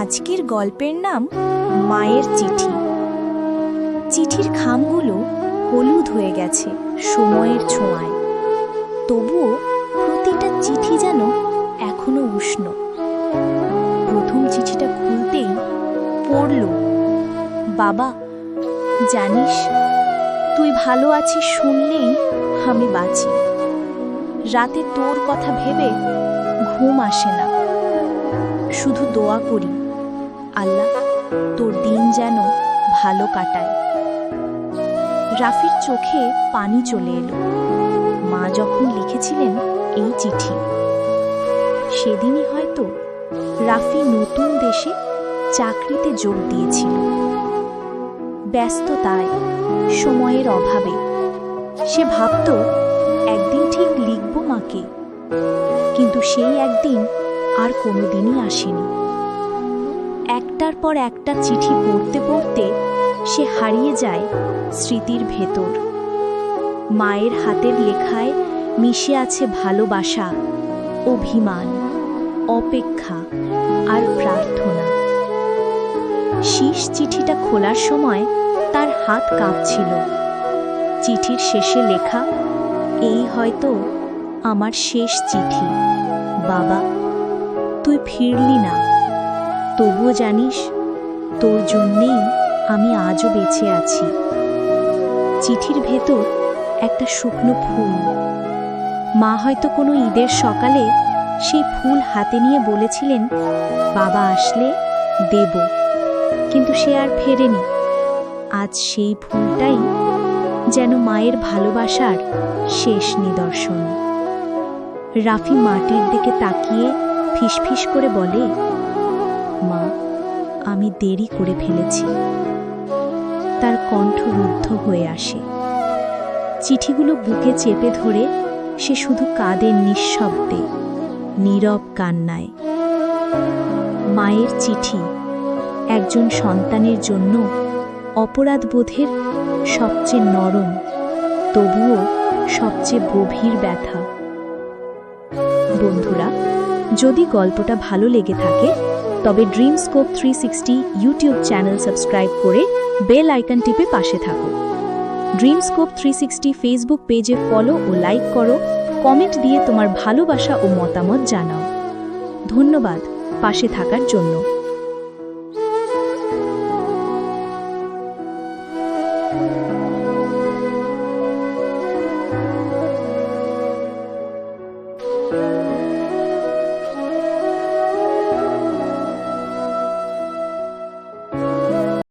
আজকের গল্পের নাম মায়ের চিঠি। চিঠির খামগুলো হলুদ হয়ে গেছে সময়ের ছোঁয়ায়। তবুও প্রতিটা চিঠি যেন এখনও উষ্ণ। প্রথম চিঠিটা খুলতেই পড়ল, বাবা, জানিস, তুই ভালো আছিস শুনলেই আমি বাঁচি। রাতে তোর কথা ভেবে ঘুম আসে না। শুধু দোয়া করি। আল্লাহ, তোর দিন যেন ভালো কাটায়। রাফির চোখে পানি চলে এলো। মা যখন লিখেছিলেন এই চিঠি, সেদিনই হয়তো রাফি নতুন দেশে চাকরিতে যোগ দিয়েছিল। ব্যস্ততায়, সময়ের অভাবে, সে ভাবত একদিন ঠিক লিখব মাকে, কিন্তু সেই একদিন আর কোনোদিনই আসেনি। একটার পর একটা চিঠি পড়তে পড়তে সে হারিয়ে যায় স্মৃতির ভেতর। মায়ের হাতের লেখায় মিশে আছে ভালোবাসা, অভিমান, অপেক্ষা আর প্রার্থনা। শীষ চিঠিটা খোলার সময় তার হাত কাঁপছিল। চিঠির শেষে লেখা, এই হয়তো আমার শেষ চিঠি, বাবা। তুই ফিরলি না। তবুও জানিস, তোর জন্যেই আমি আজও বেঁচে আছি। চিঠির ভেতর একটা শুকনো ফুল। মা হয়তো কোনো ঈদের সকালে সেই ফুল হাতে নিয়ে বলেছিলেন, বাবা আসলে দেব। কিন্তু সে আর ফেরেনি। আজ সেই ফুলটাই যেন মায়ের ভালোবাসার শেষ নিদর্শন। রাফি মাটির দিকে তাকিয়ে ফিসফিস করে বলে আমি দেরি করে ফেলেছি। তার কণ্ঠ রুদ্ধ হয়ে আসে। চিঠিগুলো বুকে চেপে ধরে সে শুধু কাঁদে নিঃশব্দে, নীরব কান্নায়। মায়ের চিঠি একজন সন্তানের জন্য অপরাধবোধের সবচেয়ে নরম, তবুও সবচেয়ে গভীর ব্যথা। বন্ধুরা যদি গল্পটা ভালো লেগে থাকে, তবে Dream Scope three sixty YouTube channel subscribe করে বেল আইকন টিপে পাশে থাকো। ড্রিমস্কোপ থ্রি সিক্সটি ফেসবুক পেজে ফলো ও লাইক করো কমেন্ট দিয়ে তোমার ভালোবাসা ও মতামত জানাও। ধন্যবাদ পাশে থাকার জন্য।